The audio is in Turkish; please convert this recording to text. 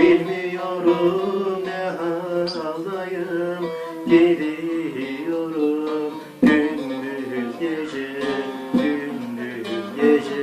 Bilmiyorum ne halayım Gidiyorum gündüz gece Gündüz gece.